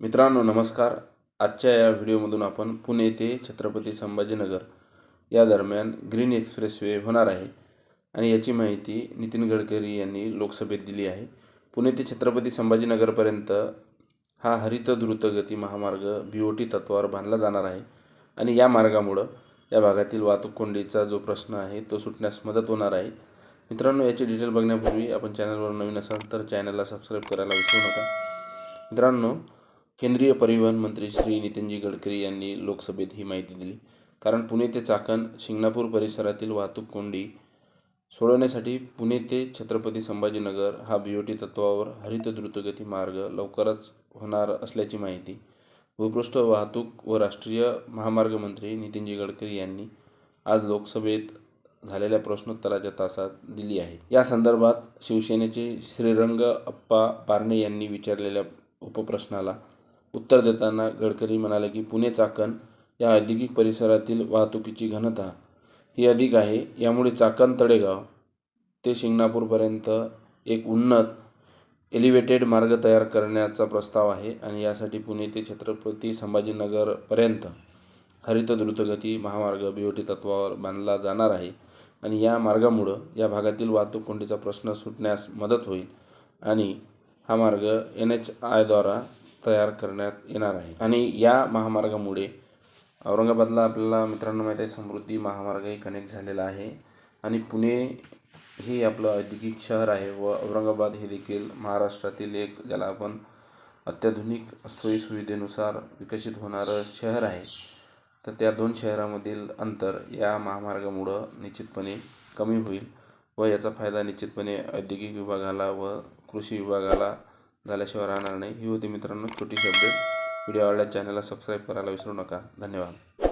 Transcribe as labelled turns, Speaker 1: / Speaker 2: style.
Speaker 1: मित्रांनो नमस्कार. आजच्या या व्हिडिओमधून आपण पुणे ते छत्रपती संभाजीनगर या दरम्यान ग्रीन एक्सप्रेस वे होणार आहे. आणि याची माहिती नितीन गडकरी यांनी लोकसभेत दिली आहे. पुणे ते छत्रपती संभाजीनगरपर्यंत हा हरित द्रुतगती महामार्ग बी ओ टी तत्वावर बांधला जाणार आहे. आणि या मार्गामुळं या भागातील वाहतूक कोंडीचा जो प्रश्न आहे तो सुटण्यास मदत होणार आहे. मित्रांनो याची डिटेल बघण्यापूर्वी आपण चॅनलवर नवीन असाल तर चॅनलला सबस्क्राईब करायला विसरू नका. मित्रांनो केंद्रीय परिवहन मंत्री श्री नितीनजी गडकरी यांनी लोकसभेत ही माहिती दिली. कारण पुणे ते चाकण शिंगणापूर परिसरातील वाहतूक कोंडी सोडवण्यासाठी पुणे ते छत्रपती संभाजीनगर हा बी ओ टी तत्वावर हरित द्रुतगती मार्ग लवकरच होणार असल्याची माहिती भूपृष्ठ वाहतूक व राष्ट्रीय महामार्ग मंत्री नितीनजी गडकरी यांनी आज लोकसभेत झालेल्या प्रश्नोत्तराच्या तासात दिली आहे. या संदर्भात शिवसेनेचे श्रीरंग अप्पा पारणे यांनी विचारलेल्या उपप्रश्नाला उत्तर देताना गडकरी म्हणाले की पुणे चाकण या औद्योगिक परिसरातील वाहतुकीची घनता ही अधिक आहे. यामुळे चाकण तळेगाव ते शिंगणापूरपर्यंत एक उन्नत एलिव्हेटेड मार्ग तयार करण्याचा प्रस्ताव आहे आणि यासाठी पुणे ते छत्रपती संभाजीनगरपर्यंत हरित द्रुतगती महामार्ग बी ओ टी तत्वावर बांधला जाणार आहे आणि या मार्गामुळं या भागातील वाहतूक कोंडीचा प्रश्न सुटण्यास मदत होईल आणि हा मार्ग एन एच आयद्वारा तयार करण्यात येणार आहे. आणि या महामार्गामुळे औरंगाबादला आपल्याला मित्रांनो माहीत आहे समृद्धी महामार्गही कनेक्ट झालेला आहे. आणि पुणे हे आपलं औद्योगिक शहर आहे व औरंगाबाद हे देखील महाराष्ट्रातील एक ज्याला आपण अत्याधुनिक सोयीसुविधेनुसार विकसित होणारं शहर आहे. तर त्या दोन शहरामधील अंतर या महामार्गामुळं निश्चितपणे कमी होईल व याचा फायदा निश्चितपणे औद्योगिक विभागाला व कृषी विभागाला झाल्याशिवाय राहणार नाही. ही होती मित्रांनो छोटीशी अपडेट व्हिडिओ आवडल्यास चॅनलला सबस्क्राईब करायला विसरू नका. धन्यवाद.